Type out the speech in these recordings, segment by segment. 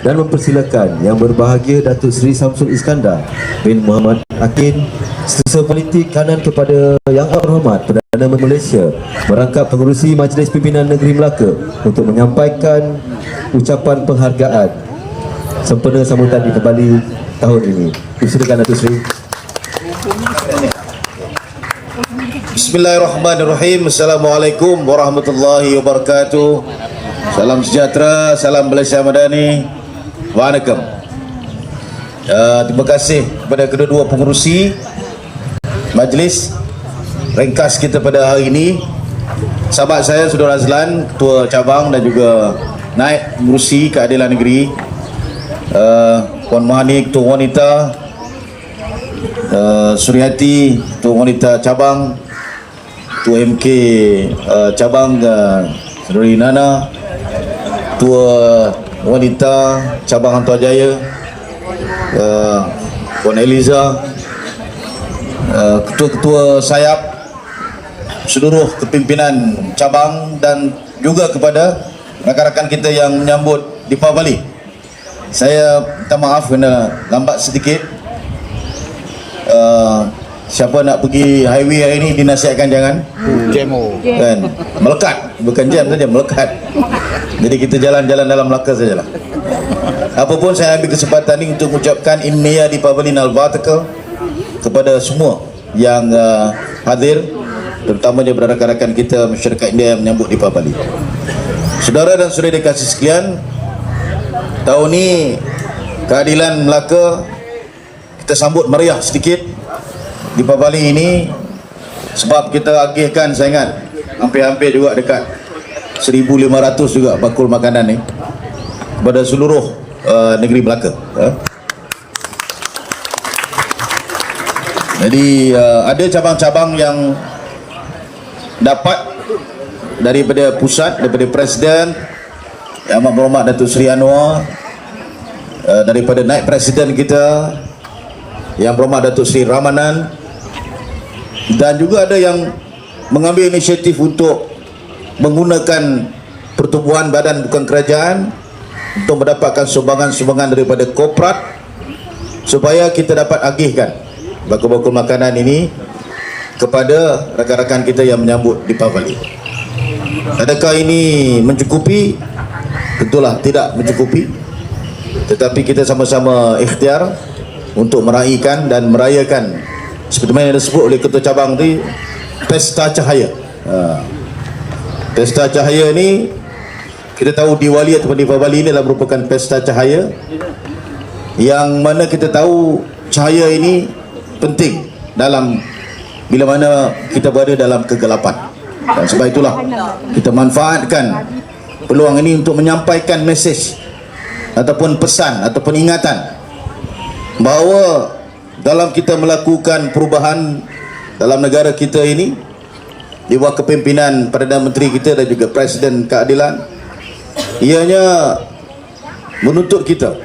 dan mempersilakan Yang Berbahagia Datuk Seri Samsul Iskandar bin Muhammad Akin Setiausaha Politik Kanan kepada Yang Berhormat Perdana Menteri Malaysia merangkap pengurusi Majlis Pimpinan Negeri Melaka untuk menyampaikan ucapan penghargaan sempena sambutan di Bali tahun ini. Silakan Datuk Seri. Bismillahirrahmanirrahim Assalamualaikum warahmatullahi wabarakatuh Salam sejahtera Salam Malaysia Madani Waalaikum uh, Terima kasih kepada kedua-dua pengurusi Majlis Ringkas kita pada hari ini. Sahabat saya Saudara Azlan Ketua Cabang dan juga Naib Pengurusi Keadilan Negeri. Uh, Puan Mahani Ketua Wanita. Uh, Suryati Ketua Wanita Cabang. Ketua MK uh, cabang uh, Saudari Nana Ketua Wanita cabang Hantar Jaya uh, Puan Eliza uh, Ketua-ketua sayap seluruh kepimpinan cabang dan juga kepada rakan-rakan kita yang menyambut di Bali. Saya minta maaf kerana lambat sedikit. Uh, siapa nak pergi highway hari ni dinasihatkan jangan. Jemo. kan? Melekat. Bukan jam saja melekat. Jadi kita jalan-jalan dalam Melaka sajalah. Apapun saya ambil kesempatan ini untuk mengucapkan inniya di Pabalin al-Batakal kepada semua yang uh, hadir terutamanya rakan-rakan kita masyarakat India yang menyambut di Pabali saudara dan saudara dikasih sekalian tahun ini keadilan Melaka kita sambut meriah sedikit di Pabali ini sebab kita agihkan saya ingat hampir-hampir juga dekat 1500 juga bakul makanan ni kepada seluruh uh, negeri Melaka uh. jadi uh, ada cabang-cabang yang dapat daripada pusat daripada presiden Yang Amat Berhormat Datuk Seri Anwar uh, daripada naik presiden kita Yang Berhormat Datuk Seri Ramanan dan juga ada yang mengambil inisiatif untuk menggunakan pertubuhan badan bukan kerajaan untuk mendapatkan sumbangan-sumbangan daripada korporat supaya kita dapat agihkan bakul-bakul makanan ini kepada rakan-rakan kita yang menyambut di Pavali. Adakah ini mencukupi? Tentulah tidak mencukupi. Tetapi kita sama-sama ikhtiar untuk meraihkan dan merayakan seperti mana yang disebut oleh ketua cabang tadi pesta cahaya. Ha. pesta cahaya ni kita tahu Diwali ataupun Diwali ini adalah merupakan pesta cahaya. Yang mana kita tahu cahaya ini penting dalam bila mana kita berada dalam kegelapan. Dan sebab itulah kita manfaatkan peluang ini untuk menyampaikan mesej ataupun pesan ataupun ingatan bahawa dalam kita melakukan perubahan dalam negara kita ini di bawah kepimpinan Perdana Menteri kita dan juga Presiden Keadilan ianya menuntut kita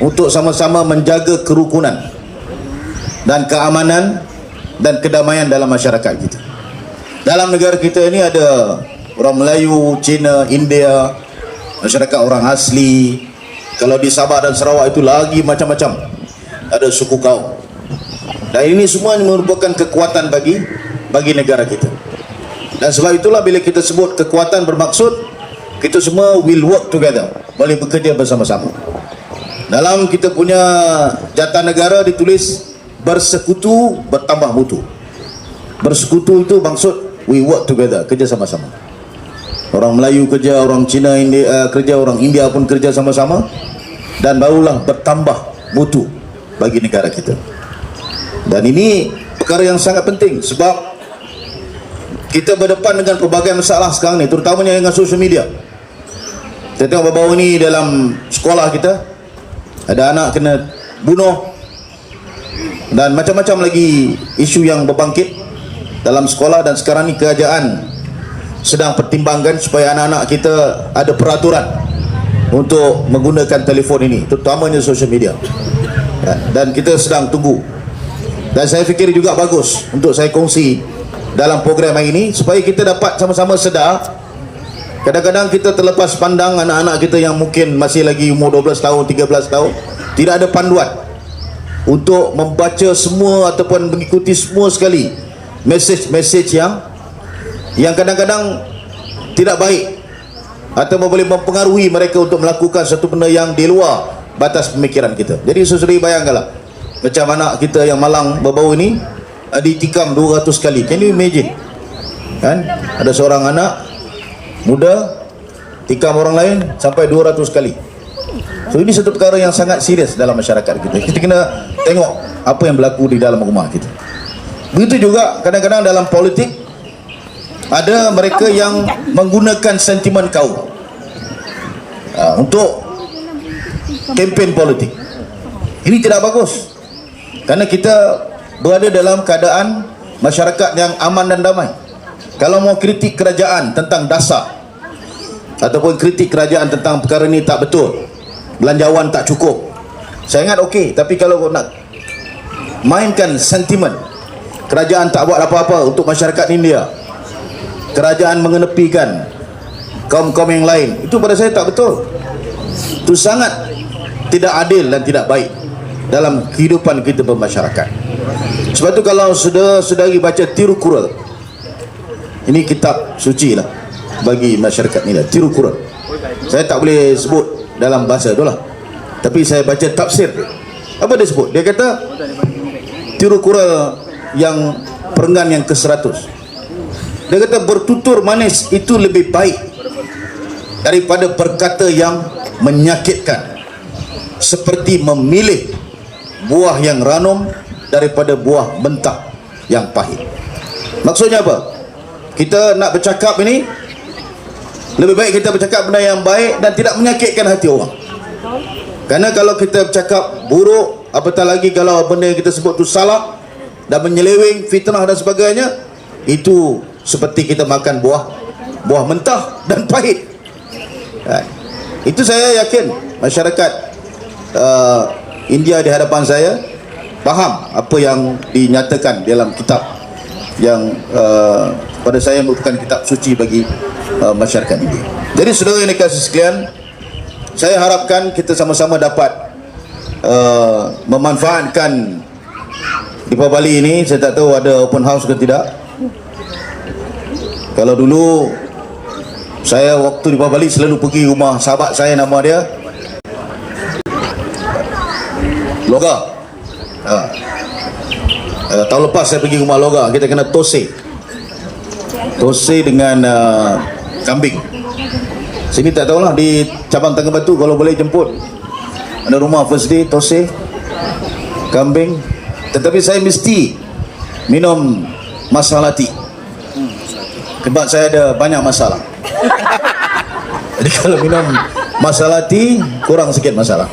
untuk sama-sama menjaga kerukunan dan keamanan dan kedamaian dalam masyarakat kita. Dalam negara kita ini ada orang Melayu, Cina, India masyarakat orang asli. Kalau di Sabah dan Sarawak itu lagi macam-macam. Ada suku kaum dan ini semua merupakan kekuatan bagi bagi negara kita. Dan sebab itulah bila kita sebut kekuatan bermaksud kita semua will work together, boleh bekerja bersama-sama. Dalam kita punya jata negara ditulis bersekutu bertambah mutu. Bersekutu itu maksud we work together, kerja sama-sama. Orang Melayu kerja, orang Cina India, uh, kerja, orang India pun kerja sama-sama dan barulah bertambah mutu bagi negara kita. Dan ini perkara yang sangat penting sebab kita berdepan dengan pelbagai masalah sekarang ni terutamanya dengan social media. Kita tengok baru-baru ni dalam sekolah kita ada anak kena bunuh dan macam-macam lagi isu yang berbangkit dalam sekolah dan sekarang ni kerajaan sedang pertimbangkan supaya anak-anak kita ada peraturan untuk menggunakan telefon ini terutamanya social media dan kita sedang tunggu dan saya fikir juga bagus untuk saya kongsi dalam program hari ini supaya kita dapat sama-sama sedar Kadang-kadang kita terlepas pandang anak-anak kita yang mungkin masih lagi umur 12 tahun, 13 tahun, tidak ada panduan untuk membaca semua ataupun mengikuti semua sekali mesej-mesej yang yang kadang-kadang tidak baik atau boleh mempengaruhi mereka untuk melakukan satu benda yang di luar batas pemikiran kita. Jadi saudari bayangkanlah macam anak kita yang malang berbau ini ditikam 200 kali. Can you imagine? Kan? Ada seorang anak muda tikam orang lain sampai 200 kali. So ini satu perkara yang sangat serius dalam masyarakat kita. Kita kena tengok apa yang berlaku di dalam rumah kita. Begitu juga kadang-kadang dalam politik ada mereka yang menggunakan sentimen kaum uh, untuk kempen politik. Ini tidak bagus. Kerana kita berada dalam keadaan masyarakat yang aman dan damai. Kalau mau kritik kerajaan tentang dasar ataupun kritik kerajaan tentang perkara ini tak betul, belanjawan tak cukup. Saya ingat okey, tapi kalau nak mainkan sentimen kerajaan tak buat apa-apa untuk masyarakat India kerajaan mengenepikan kaum-kaum yang lain itu pada saya tak betul itu sangat tidak adil dan tidak baik dalam kehidupan kita bermasyarakat. Sebab itu kalau saudara-saudari baca Tirukkural ini kitab suci lah bagi masyarakat ni lah Tirukkural saya tak boleh sebut dalam bahasa tu lah. Tapi saya baca tafsir apa dia sebut? Dia kata Tirukkural yang perenggan yang ke-100 dia kata bertutur manis itu lebih baik daripada berkata yang menyakitkan. Seperti memilih buah yang ranum daripada buah mentah yang pahit. Maksudnya apa? Kita nak bercakap ini lebih baik kita bercakap benda yang baik dan tidak menyakitkan hati orang. Kerana kalau kita bercakap buruk apatah lagi kalau benda yang kita sebut itu salah dan menyeleweng fitnah dan sebagainya itu seperti kita makan buah buah mentah dan pahit. Itu saya yakin masyarakat uh, India di hadapan saya faham apa yang dinyatakan dalam kitab yang uh, pada saya merupakan kitab suci bagi uh, masyarakat India. Jadi saudara yang dikasih sekalian saya harapkan kita sama-sama dapat uh, memanfaatkan di Bali ini. Saya tak tahu ada open house ke tidak. Kalau dulu saya waktu di Bali selalu pergi rumah sahabat saya nama dia Loga. Ha. uh, tahun lepas saya pergi rumah Loga kita kena tose tose dengan uh, kambing. Sini tak tahulah di cabang Tangga Batu kalau boleh jemput. Ada rumah first day tose kambing. Tetapi saya mesti minum masalati sebab saya ada banyak masalah. Jadi kalau minum masalati kurang sikit masalah.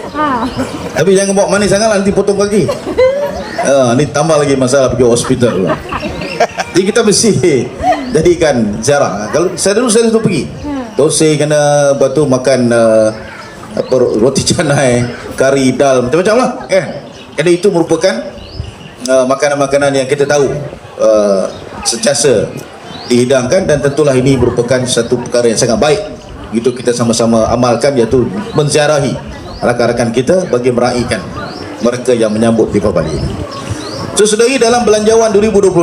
Tapi jangan bawa manis sangat nanti potong kaki. Uh, ni tambah lagi masalah pergi hospital. Jadi kita mesti jadikan jarang kalau saya dulu saya dulu pergi. Tose kena batu makan uh, apa, roti canai kari dal macam-macam lah. Kan kerana itu merupakan uh, makanan-makanan yang kita tahu uh, sentiasa dihidangkan dan tentulah ini merupakan satu perkara yang sangat baik itu kita sama-sama amalkan iaitu menziarahi rakan-rakan kita bagi meraihkan mereka yang menyambut di Bali ini. So, saudari dalam belanjawan 2026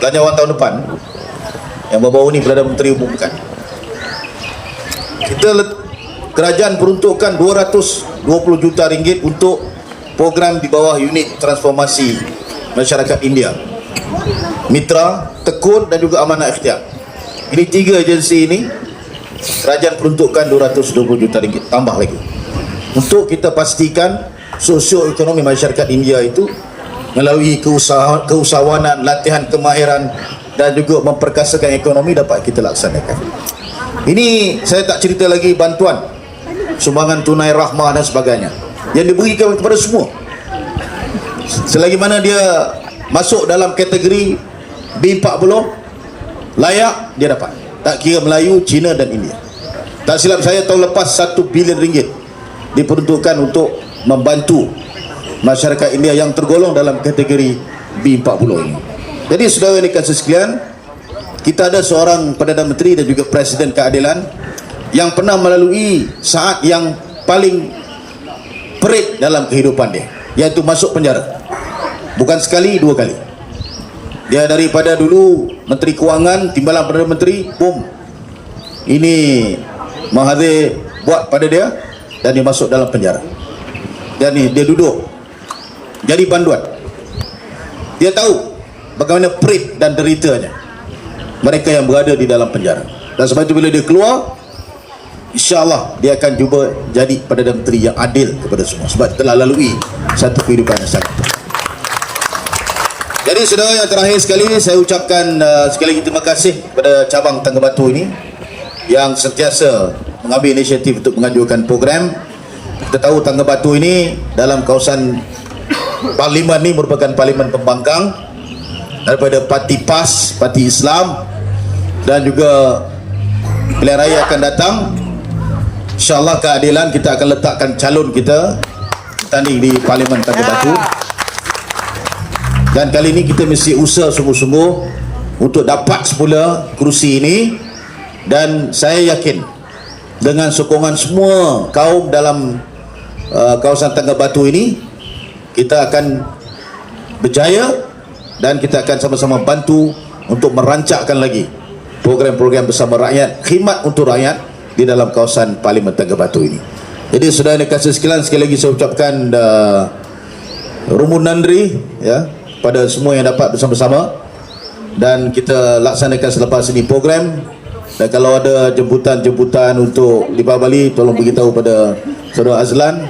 belanjawan tahun depan yang baru-baru ini Perdana Menteri umumkan kita kerajaan peruntukkan 220 juta ringgit untuk program di bawah unit transformasi masyarakat India Mitra, Tekun dan juga Amanah Ikhtiar ini tiga agensi ini kerajaan peruntukkan 220 juta ringgit tambah lagi. Untuk kita pastikan sosioekonomi masyarakat India itu melalui keusahawanan, keusahawanan latihan kemahiran dan juga memperkasakan ekonomi dapat kita laksanakan. Ini saya tak cerita lagi bantuan sumbangan tunai rahmah dan sebagainya. Yang diberikan kepada semua. Selagi mana dia masuk dalam kategori B40 layak dia dapat tak kira Melayu, Cina dan India. Tak silap saya tahun lepas 1 bilion ringgit diperuntukkan untuk membantu masyarakat India yang tergolong dalam kategori B40 ini. Jadi saudara ini kasih sekalian kita ada seorang Perdana Menteri dan juga Presiden Keadilan yang pernah melalui saat yang paling perit dalam kehidupan dia iaitu masuk penjara. Bukan sekali dua kali dia daripada dulu Menteri Kewangan timbalan Perdana Menteri boom. Ini Mahathir buat pada dia dan dia masuk dalam penjara. Dan ni dia duduk jadi panduan. Dia tahu bagaimana perit dan deritanya mereka yang berada di dalam penjara. Dan sebab itu bila dia keluar InsyaAllah dia akan cuba jadi Perdana Menteri yang adil kepada semua. Sebab telah lalui satu kehidupan yang sangat. Jadi saudara yang terakhir sekali saya ucapkan uh, sekali lagi terima kasih kepada cabang Tangga Batu ini yang sentiasa mengambil inisiatif untuk mengajukan program. Kita tahu Tangga Batu ini dalam kawasan Parlimen ini merupakan parlimen pembangkang daripada parti PAS, parti Islam dan juga pilihan raya akan datang InsyaAllah keadilan kita akan letakkan calon kita tanding di Parlimen Tangga Batu. Dan kali ini kita mesti usaha sungguh-sungguh untuk dapat semula kerusi ini dan saya yakin dengan sokongan semua kaum dalam uh, kawasan Tangga Batu ini kita akan berjaya dan kita akan sama-sama bantu untuk merancangkan lagi program-program bersama rakyat khidmat untuk rakyat di dalam kawasan Parlimen Tangga Batu ini. Jadi saudara yang kasih sekalian sekali lagi saya ucapkan uh, rumun nandri ya pada semua yang dapat bersama-sama dan kita laksanakan selepas ini program dan kalau ada jemputan-jemputan untuk di Bali tolong beritahu pada saudara Azlan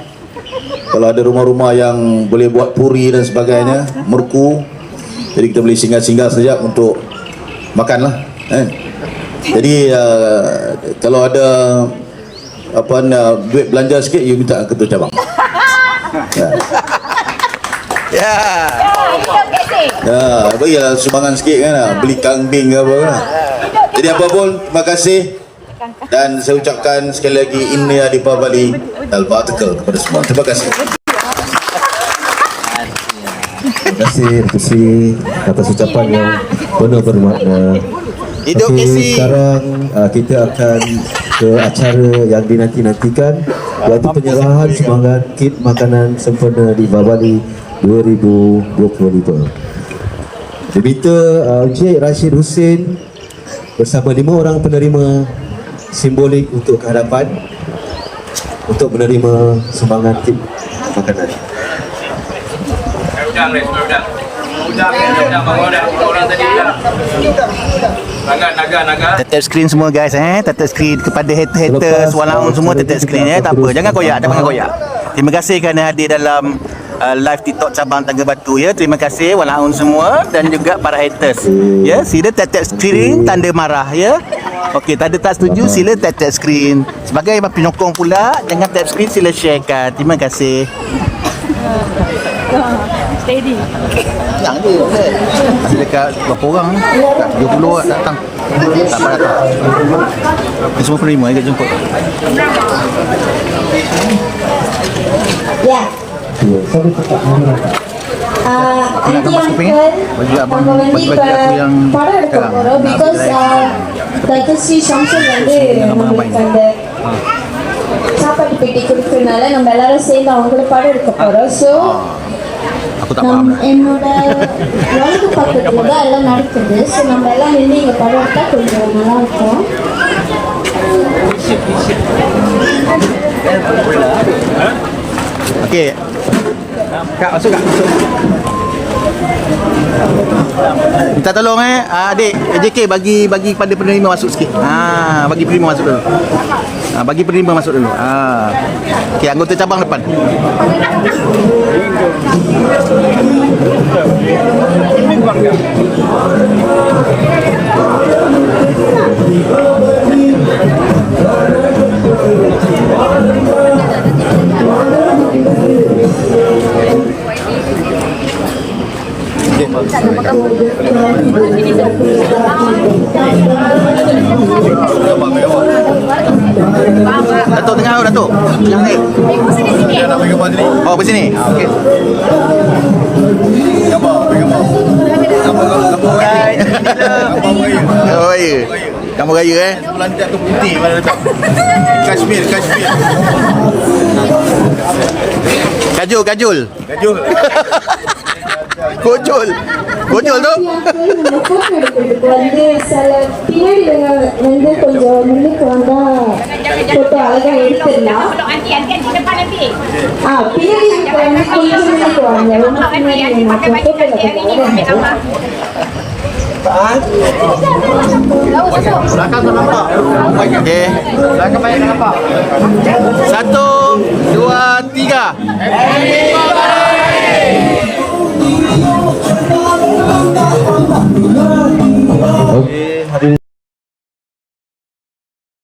kalau ada rumah-rumah yang boleh buat puri dan sebagainya merku jadi kita boleh singgah-singgah saja untuk makanlah eh. Jadi uh, kalau ada apa uh, duit belanja sikit you minta ketua cabang. Ya. Ya. Ya, bagilah sumbangan sikit kan lah. beli kambing ke apa kan. Jadi apa pun terima kasih dan saya ucapkan sekali lagi India di Bali Al-Batical kepada semua. Terima kasih. Terima kasih Seri atas ucapan yang penuh bermakna. Hidup Casey. Sekarang uh, kita akan ke acara yang dinanti-nantikan iaitu penyerahan sumbangan kit makanan sempurna di Babali 2025. Diminta uh, Encik Rashid Hussein bersama lima orang penerima simbolik untuk kehadapan untuk menerima sumbangan kit makanan. Udang ni, semua udang. Udang ni, udang. Bawa udang. Orang tadi udang. Naga, naga, naga. Tetap screen semua guys eh. Tetap screen kepada walaupun uh, semua acara tetap kita screen eh. Tak apa. Jangan koyak, jangan koyak. Terima kasih kerana hadir dalam uh, live TikTok cabang Tangga Batu ya. Terima kasih walaupun semua dan juga para haters. Ya, sila tetap screen tanda marah ya. Okey, tanda tak setuju sila tetap screen. Sebagai penyokong pula, jangan tap screen sila sharekan. Terima kasih. Steady. Yang je Masih dekat berapa orang ni? Dekat 30 orang datang Tak apa datang semua penerima Dia jemput Ya. Uh, Auntie Uncle, magbabalik para எடுத்துக்கோறோம் because தகசி சம்சன் வந்து நம்மளுக்கு அந்த சாப்பாட்டு பெட்டி கொடுக்கறதுனால நம்ம எல்லாரும் சேர்ந்து அவங்க கூட படம் எடுக்க போகிறோம் ஸோ என்னோட வலது பக்கத்துல தான் எல்லாம் நடக்குது ஸோ நம்ம எல்லாம் நின்று இங்கே படம் எடுத்தா கொஞ்சம் நல்லா இருக்கும் okay Kak masuk kak Minta tolong eh. Ah, Adik AJK bagi bagi pada penerima masuk sikit. Ha, Bagi penerima masuk dulu. Ha, Bagi penerima masuk dulu. Ha. Okey anggota cabang depan Datuk tengah tu Datuk Yang ni Oh di sini Okey Right. Selamat raya. Kamu raya eh. Bulan jatuh putih mana letak? Kashmir, Kashmir. Kajul, kajul. Kajul. Kojol. Kojol tu. நம்ம போட்டோ எடுக்கிறதுக்கு வந்து சில பின்னாடி வந்து கொஞ்சம் முன்னுக்கு வந்தா போட்டோ அழகா எடுத்துடலாம் Nanti, nanti, nanti depan nanti. ஆ பின்னாடி வந்து கொஞ்சம் முன்னுக்கு வாங்க ரொம்ப பின்னாடி நான் போட்டோ எடுக்கிறேன் Okey. Satu, dua, tiga. Happy birthday Ang